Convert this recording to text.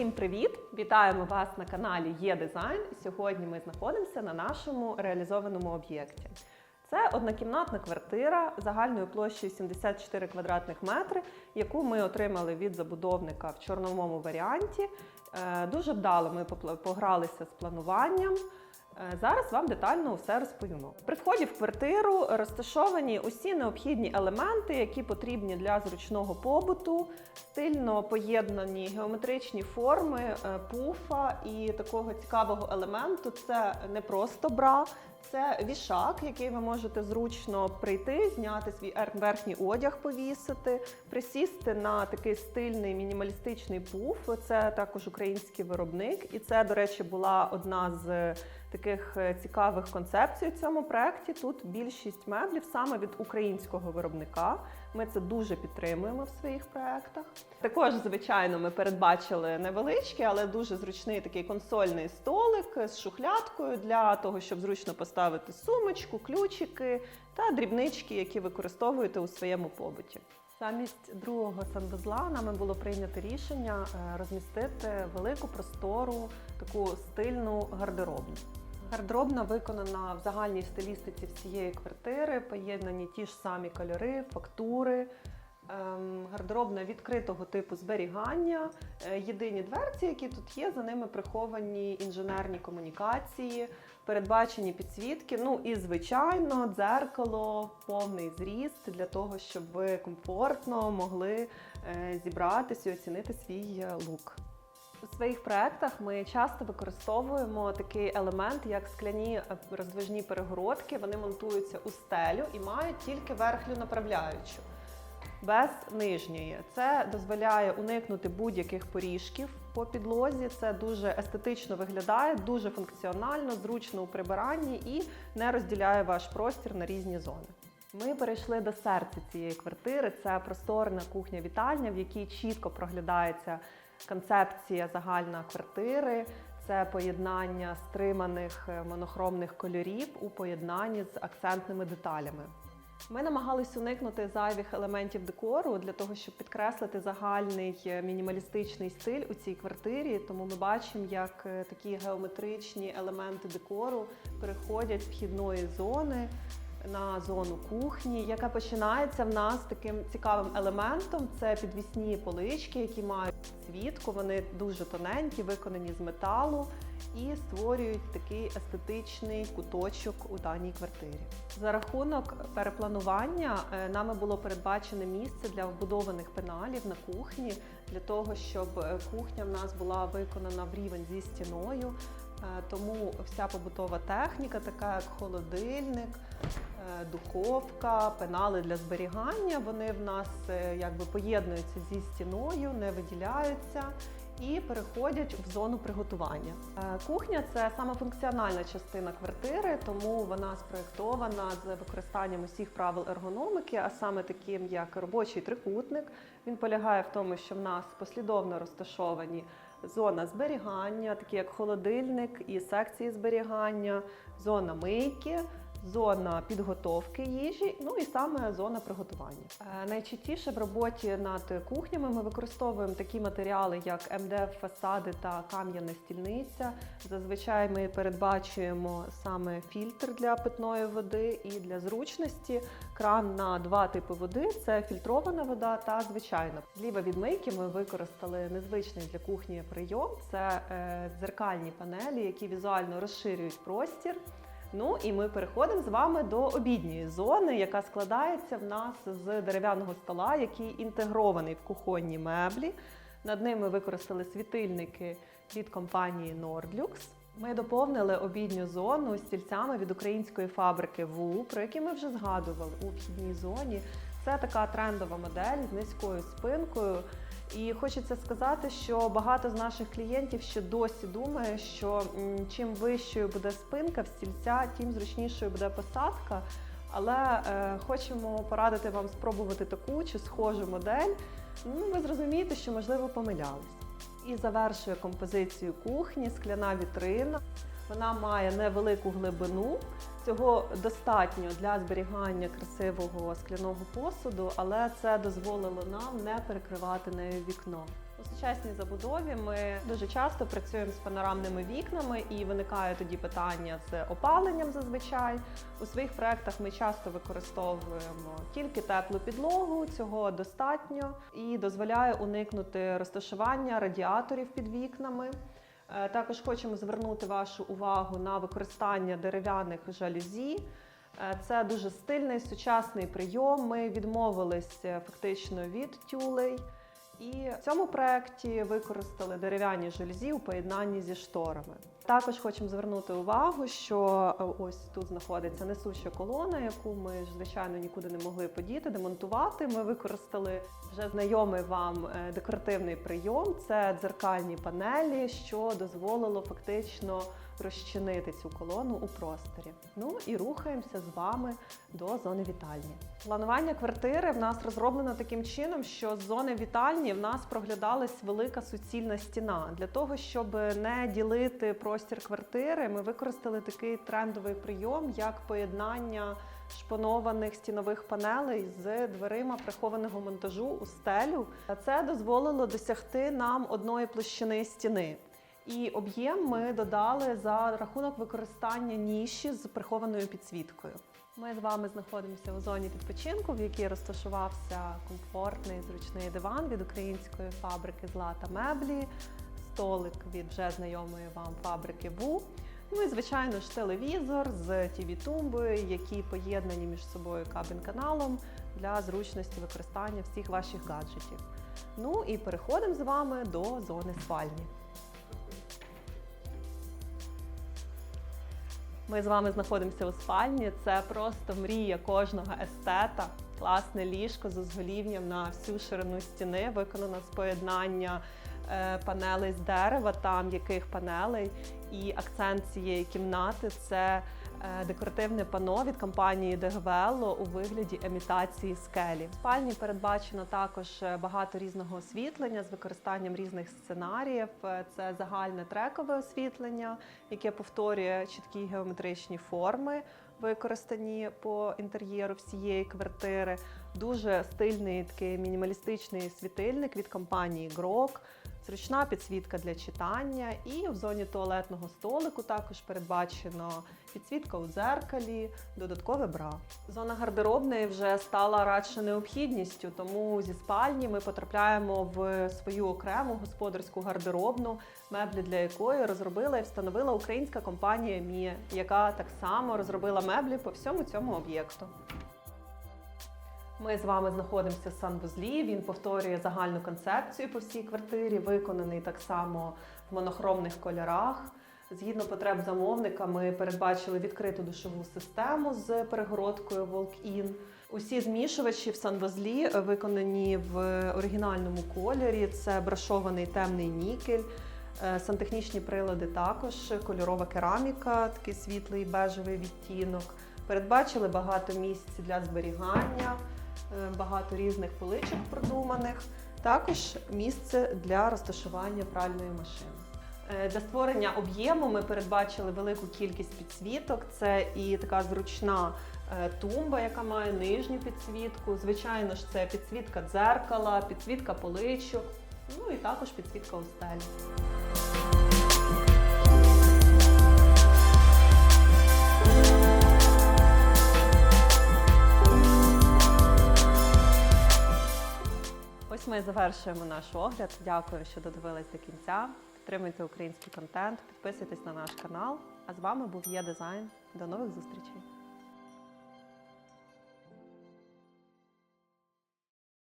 Усім привіт! Вітаємо вас на каналі Є Дизайн. Сьогодні ми знаходимося на нашому реалізованому об'єкті. Це однокімнатна квартира загальною площею 74 квадратних метри, яку ми отримали від забудовника в чорновому варіанті. Е, Дуже вдало ми погралися з плануванням. Е, Зараз вам детально все розповімо. При вході в квартиру розташовані усі необхідні елементи, які потрібні для зручного побуту, стильно поєднані геометричні форми е, пуфа і такого цікавого елементу. Це не просто бра, це вішак, який ви можете зручно прийти, зняти свій верхній одяг, повісити, присісти на такий стильний мінімалістичний пуф. Це також український виробник, і це, до речі, була одна з таких е, цікавих концепцій у цьому проєкті. Тут більшість меблів саме від українського виробника. Ми це дуже підтримуємо в своїх проєктах. Також, звичайно, ми передбачили невеличкий, але дуже зручний такий консольний столик з шухлядкою для того, щоб зручно поставити сумочку, ключики та дрібнички, які використовуєте у своєму побуті. Замість другого санвузла нами було прийнято рішення е, розмістити велику простору, таку стильну гардеробну. Гардеробна виконана в загальній стилістиці всієї квартири, поєднані ті ж самі кольори, фактури. Ем, Гардеробна відкритого типу зберігання. Е, Єдині дверці, які тут є, за ними приховані інженерні комунікації, передбачені підсвітки. Ну і звичайно, дзеркало, повний зріст для того, щоб ви комфортно могли е, зібратися і оцінити свій е, лук. Своїх проектах ми часто використовуємо такий елемент, як скляні е, роздвижні перегородки. Вони монтуються у стелю і мають тільки верхню направляючу, без нижньої. Це дозволяє уникнути будь-яких поріжків по підлозі. Це дуже естетично виглядає, дуже функціонально, зручно у прибиранні і не розділяє ваш простір на різні зони. Ми перейшли до серця цієї квартири. Це просторна кухня-вітальня, в якій чітко проглядається концепція загальна квартири. Це поєднання стриманих е, монохромних кольорів у поєднанні з акцентними деталями. Ми намагались уникнути зайвих елементів декору для того, щоб підкреслити загальний е, мінімалістичний стиль у цій квартирі. Тому ми бачимо, як е, такі геометричні елементи декору переходять вхідної зони на зону кухні, яка починається в нас таким цікавим елементом. Це підвісні полички, які мають світку. Вони дуже тоненькі, виконані з металу і створюють такий естетичний куточок у даній квартирі. За рахунок перепланування е, нами було передбачене місце для вбудованих пеналів на кухні для того, щоб е, кухня в нас була виконана в рівень зі стіною. Е, Тому вся побутова техніка, така як холодильник, духовка, пенали для зберігання, вони в нас е, якби поєднуються зі стіною, не виділяються і переходять в зону приготування. Е, Кухня це саме функціональна частина квартири, тому вона спроєктована з використанням усіх правил ергономіки, а саме таким як робочий трикутник. Він полягає в тому, що в нас послідовно розташовані зона зберігання, такі як холодильник і секції зберігання, зона мийки. Зона підготовки їжі, ну і саме зона приготування. Е, Найчастіше в роботі над кухнями ми використовуємо такі матеріали, як МДФ фасади та кам'яна стільниця. Зазвичай ми передбачуємо саме фільтр для питної води і для зручності кран на два типи води: це фільтрована вода та звичайна. Зліва від мийки ми використали незвичний для кухні прийом. Це е, дзеркальні панелі, які візуально розширюють простір. Ну і ми переходимо з вами до обідньої зони, яка складається в нас з дерев'яного стола, який інтегрований в кухонні меблі. Над ним ми використали світильники від компанії Nordlux. Ми доповнили обідню зону стільцями від української фабрики ВУ, про які ми вже згадували у вхідній зоні. Це така трендова модель з низькою спинкою. І хочеться сказати, що багато з наших клієнтів ще досі думає, що чим вищою буде спинка в стільця, тим зручнішою буде посадка. Але е, хочемо порадити вам спробувати таку чи схожу модель. Ну, ви зрозумієте, що можливо помилялись. І завершує композицію кухні скляна вітрина. Вона має невелику глибину. Цього достатньо для зберігання красивого скляного посуду, але це дозволило нам не перекривати нею вікно. У сучасній забудові ми дуже часто працюємо з панорамними вікнами і виникає тоді питання з опаленням зазвичай. У своїх проєктах ми часто використовуємо тільки теплу підлогу, цього достатньо і дозволяє уникнути розташування радіаторів під вікнами. Е, Також хочемо звернути вашу увагу на використання дерев'яних жалюзі. Е, Це дуже стильний сучасний прийом. Ми відмовились е, фактично від тюлей. І в цьому проєкті використали дерев'яні жалюзі у поєднанні зі шторами. Також хочемо звернути увагу, що е, ось тут знаходиться несуща колона, яку ми ж звичайно нікуди не могли подіти, демонтувати. Ми використали вже знайомий вам е, декоративний прийом. Це дзеркальні панелі, що дозволило фактично розчинити цю колону у просторі. Ну і рухаємося з вами до зони вітальні. Планування квартири в нас розроблено таким чином, що з зони вітальні в нас проглядалась велика суцільна стіна. Для того, щоб не ділити простір квартири, ми використали такий трендовий прийом, як поєднання шпанованих стінових панелей з дверима прихованого монтажу у стелю. Це дозволило досягти нам одної площини стіни. І об'єм ми додали за рахунок використання ніші з прихованою підсвіткою. Ми з вами знаходимося у зоні відпочинку, в якій розташувався комфортний зручний диван від української фабрики Злата меблі, столик від вже знайомої вам фабрики Ву. Ну і звичайно ж телевізор з tv тумбою які поєднані між собою кабін-каналом для зручності використання всіх ваших гаджетів. Ну і переходимо з вами до зони спальні. Ми з вами знаходимося у спальні. Це просто мрія кожного естета. Класне ліжко з узголів'ям на всю ширину стіни, виконано з поєднання е, панелей з дерева там яких панелей. І акцент цієї кімнати це декоративне пано від компанії Дегвело у вигляді емітації скелі. В спальні передбачено також е, багато різного освітлення з використанням різних сценаріїв. Е, Це загальне трекове освітлення, яке повторює чіткі геометричні форми, використані по інтер'єру всієї квартири. Дуже стильний такий мінімалістичний світильник від компанії Grok. Зручна підсвітка для читання, і в зоні туалетного столику також передбачено підсвітка у дзеркалі, додаткове бра. Зона гардеробної вже стала радше необхідністю, тому зі спальні ми потрапляємо в свою окрему господарську гардеробну, меблі для якої розробила і встановила українська компанія Мія, яка так само розробила меблі по всьому цьому об'єкту. Ми з вами знаходимося в санвузлі. Він повторює загальну концепцію по всій квартирі, виконаний так само в монохромних кольорах. Згідно потреб замовника, ми передбачили відкриту душову систему з перегородкою Walk-in. Усі змішувачі в санвузлі виконані в оригінальному кольорі. Це брашований темний нікель. Е, Сантехнічні прилади також, кольорова кераміка, такий світлий бежевий відтінок. Передбачили багато місць для зберігання, е, багато різних поличок продуманих. Також місце для розташування пральної машини. Е, Для створення об'єму ми передбачили велику кількість підсвіток. Це і така зручна е, тумба, яка має нижню підсвітку. Звичайно ж, це підсвітка дзеркала, підсвітка поличок, ну і також підсвітка у стелі. Ми завершуємо наш огляд. Дякую, що додивились до кінця. Підтримуйте український контент, підписуйтесь на наш канал. А з вами був Є Дизайн. До нових зустрічей!